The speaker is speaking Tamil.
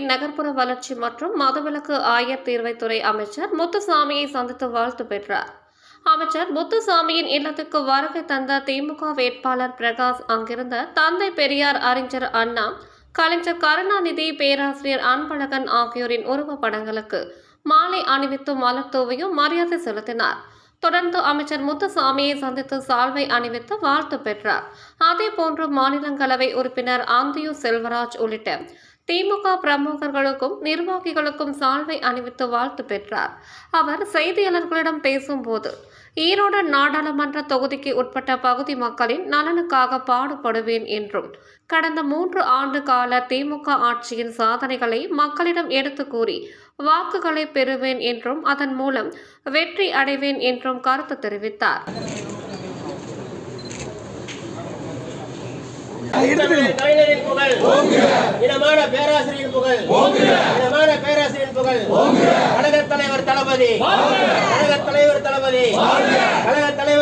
நகர்ப்புற வளர்ச்சி மற்றும் மதுவிலக்கு ஆயர் தீர்வைத்துறை அமைச்சர் முத்துசாமியை சந்தித்து வாழ்த்து பெற்றார். அமைச்சர் முத்துசாமியின் இல்லத்துக்கு வருகை தந்த திமுக வேட்பாளர் பிரகாஷ் அங்கிருந்த தந்தை பெரியார் அறிஞர் அண்ணா கலைஞர் கருணாநிதி பேராசிரியர் அன்பழகன் ஆகியோரின் உருவப்படங்களுக்கு மாலை அணிவித்து மலர் தூவியும் மரியாதை செலுத்தினார். தொடர்ந்து அமைச்சர் முத்துசாமியை சந்தித்து சால்வை அணிவித்து வாழ்த்து பெற்றார். அதேபோன்று மாநிலங்களவை உறுப்பினர் ஆந்தியூ செல்வராஜ் உள்ளிட்ட திமுக பிரமுகர்களுக்கும் நிர்வாகிகளுக்கும் சால்வை அணிவித்து வாழ்த்து பெற்றார். அவர் செய்தியாளர்களிடம் பேசும்போது ஈரோடு நாடாளுமன்ற தொகுதிக்கு உட்பட்ட பகுதி மக்களின் நலனுக்காக பாடுபடுவேன் என்றும் கடந்த மூன்று ஆண்டு கால திமுக ஆட்சியின் சாதனைகளை மக்களிடம் எடுத்து கூறி வாக்குகளை பெறுவேன் என்றும் அதன் மூலம் வெற்றி அடைவேன் என்றும் கருத்து தெரிவித்தார் கலைஞரின் புகழ் இனமான பேராசிரியரின் புகழ். இனமான பேராசிரியரின் புகழ். கழக தலைவர் தளபதி. கழக